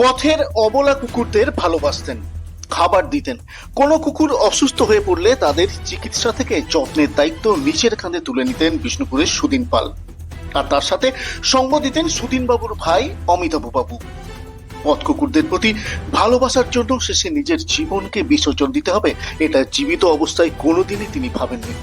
পথের অবলা কুকুরদের ভালোবাসতেন, খাবার দিতেন। কোনো কুকুর অসুস্থ হয়ে পড়লে তাদের চিকিৎসা থেকে যত্নের দায়িত্ব নিচের কাঁধে তুলে নিতেন বিষ্ণুপুরের সুদিন পাল। আর তার সাথে সঙ্গ দিতেন সুদিন বাবুর ভাই অমিতাভ বাবু পথ কুকুরদের প্রতি ভালোবাসার জন্য শেষে নিজের জীবনকে বিসর্জন দিতে হবে। এটা জীবিত অবস্থায় কোনোদিনই তিনি ভাবেননি।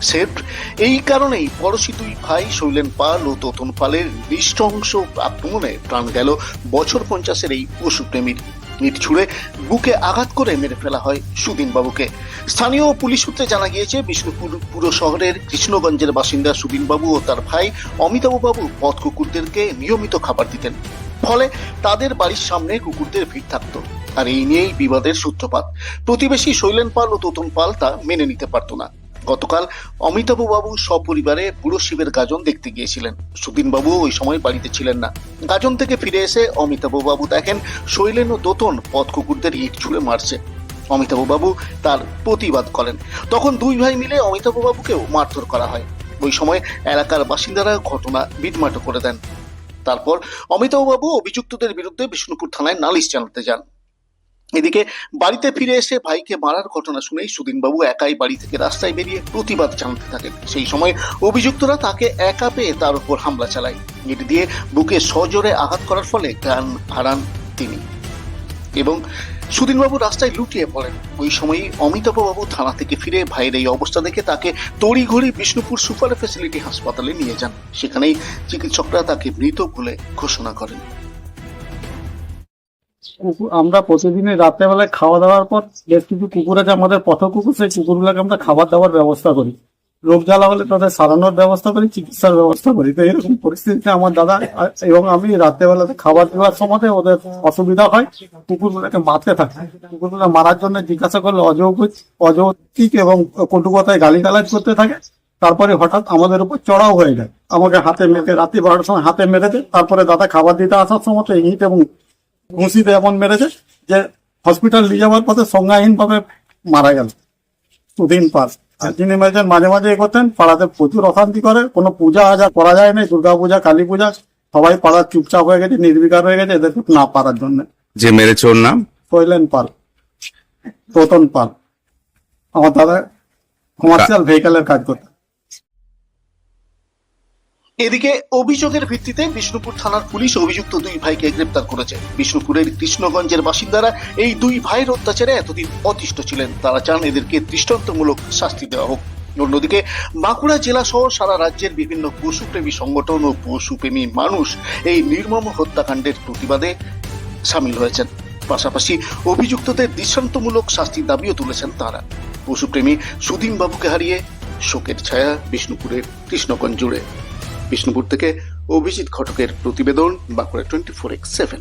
সেফ এই কারণেই পড়শি দুই ভাই শৈলেন পাল ও তোতন পালের নৃশংস আক্রমণে প্রাণ গেল বছর পঞ্চাশের এই পশুপ্রেমীর ইট ছুঁড়ে বুকে আঘাত করে মেরে ফেলা হয় সুদিন বাবুকে স্থানীয় পুলিশ সূত্রে জানা গিয়েছে, বিষ্ণুপুর পুর শহরের কৃষ্ণগঞ্জের বাসিন্দা সুদিন বাবু ও তার ভাই অমিতাভ বাবু পথ কুকুরদেরকে নিয়মিত খাবার দিতেন। ফলে তাদের বাড়ির সামনে কুকুরদের ভিড় থাকতো। আর এই নিয়েই বিবাদের সূত্রপাত। প্রতিবেশী শৈলেন পাল ও তোতন পাল তা মেনে নিতে পারত না। গতকাল অমিতাভ বাবু সপরিবারে বুড়ো শিবের গাজন দেখতে গিয়েছিলেন। সুদিন বাবু ওই সময় বাড়িতে ছিলেন না। গাজন থেকে ফিরে এসে অমিতাভ বাবু দেখেন শৈলেন ও দোতন পথ কুকুরদের ইট ছুঁড়ে মারছে। অমিতাভ বাবু তার প্রতিবাদ করেন। তখন দুই ভাই মিলে অমিতাভ বাবুকেও মারধর করা হয়। ওই সময় এলাকার বাসিন্দারা ঘটনা বিটমাটো করে দেন। তারপর অমিতাভ বাবু অভিযুক্তদের বিরুদ্ধে বিষ্ণুপুর থানায় নালিশ জানাতে যান। এদিকে বাড়িতে ফিরে এসে ভাইকে মারার ঘটনা শুনেই সুদিনবাবু একাই বাড়ি থেকে রাস্তায় বেরিয়ে প্রতিবাদ জানাতে থাকেন। সেই সময় অভিযুক্তরা তাকে একা পেয়ে তার উপর হামলা চালায়। এটি দিয়ে বুকে সজোরে আঘাত করার ফলে জ্ঞান হারান তিনি। এবং সুদিনবাবু রাস্তায় লুটিয়ে পড়েন। ওই সময়ই অমিতাভ বাবু থানা থেকে ফিরে ভাইয়ের এই অবস্থা দেখে তাকে তড়িঘড়ি বিষ্ণুপুর সুপার ফেসিলিটি হাসপাতালে নিয়ে যান। সেখানেই চিকিৎসকরা তাকে মৃত বলে ঘোষণা করেন। আমরা প্রতিদিনই রাত্রেবেলায় খাওয়া দাওয়ার পর বেশ কিছু কুকুর আছে, আমাদের পথ কুকুর, সেই কুকুরগুলোকে আমরা খাবার দাবার ব্যবস্থা করি। রোগ জ্বালা হলে তাদের সারানোর ব্যবস্থা করি, চিকিৎসার ব্যবস্থা করি। তো এরকম পরিস্থিতিতে আমার দাদা এবং আমি রাত্রেবেলাতে খাবার দেওয়ার সময় ওদের অসুবিধা হয়, কুকুরগুলোকে মারতে থাকে। কুকুরগুলো মারার জন্য জিজ্ঞাসা করলে অযৌক্তিক অযৌক্তিক এবং কটুকতায় গালিগালাজ করতে থাকে। তারপরে হঠাৎ আমাদের উপর চড়াও হয়ে যায়। আমাকে হাতে মেরে, রাত্রি বারোটার সময় হাতে মেরেছে। তারপরে দাদা খাবার দিতে আসার সময় তো ইট এবং ঘুষিতে এমন মেরেছে যে হসপিটাল নিয়ে যাওয়ার পথে সংজ্ঞাহীন ভাবে মারা গেল। দুদিন পার। আর যিনি মেরেছেন মাঝে মাঝে এ করতেন পাড়াতে প্রচুর অশান্তি করে কোনো পূজা আজা করা যায় না দুর্গা পূজা কালী পূজা সবাই পাড়ার চুপচাপ হয়ে গেছে নির্বিকার হয়ে গেছে এদেরকে না পারার জন্য। যে মেরেছে ওর নাম? কইলেন পাল। রতন পাল। আমার দাদা কমার্শিয়াল ভেহিকেলের কাজ করতেন। এদিকে অভিযোগের ভিত্তিতে বিষ্ণুপুর থানার পুলিশ অভিযুক্ত দুই ভাইকে গ্রেপ্তার করেছে। বিষ্ণুপুরের কৃষ্ণগঞ্জের বাসিন্দারা এই দুই ভাইয়ের অত্যাচারে এতদিন অতিষ্ঠ ছিলেন। তারা চান এদেরকে দৃষ্টান্তমূলক শাস্তি দেওয়া হোক। অন্যদিকে বাঁকুড়া জেলা সহ সারা রাজ্যের বিভিন্ন পশুপ্রেমী সংগঠন ও পশুপ্রেমী মানুষ এই নির্মম হত্যাকাণ্ডের প্রতিবাদে সামিল হয়েছেন। পাশাপাশি অভিযুক্তদের দৃষ্টান্তমূলক শাস্তির দাবিও তুলেছেন তারা। পশুপ্রেমী সুদিন বাবুকে হারিয়ে শোকের ছায়া বিষ্ণুপুরের কৃষ্ণগঞ্জ জুড়ে। বিষ্ণুপুর থেকে অভিজিৎ ঘটকের প্রতিবেদন Bankura twenty four X seven.